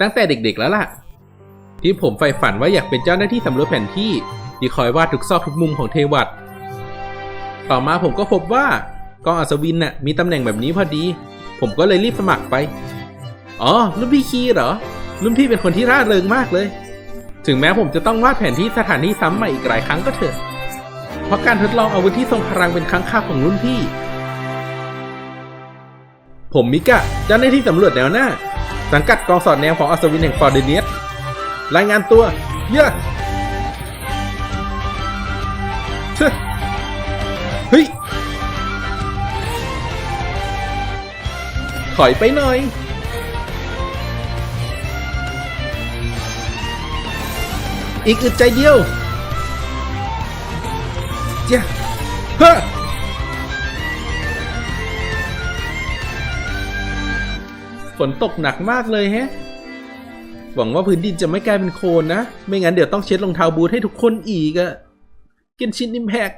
ตั้งแต่เด็กๆแล้วล่ะ ที่ผมใฝ่ฝันว่าอยากเป็นเจ้าหน้าที่สำรวจแผนที่ที่คอยวาดทุกซอกทุกมุมของเทวัตต่อมาผมก็พบว่ากองอัศวินน่ะมีตำแหน่งแบบนี้พอดี ผมก็เลยรีบสมัครไป อ๋อรุ่นพี่คีเหรอ รุ่นพี่เป็นคนที่ร่าเริงมากเลย ถึงแม้ผมจะต้องวาดแผนที่สถานที่ซ้ำใหม่อีกหลายครั้งก็เถอะ เพราะการทดลองอาวุธที่ทรงพลังเป็นครั้งคราของรุ่นพี่ ผมมิกะเจ้าหน้าที่สำรวจแนวหน้า สังกัดกองสอดแนวของอัศวินแห่งฟอร์เดเนียสรายงานตัว เยอะเช่อเฮ้ย ถอยไปหน่อย อีกอึดใจเดียวเจ้าเฮ้อ ฝนตกหนักมากเลยแฮะ หวังว่าพื้นดินจะไม่กลายเป็นโคลนนะ ไม่งั้นเดี๋ยวต้องเช็ดรองเท้าบูทให้ทุกคนอีกอะเกนชินอิมแพก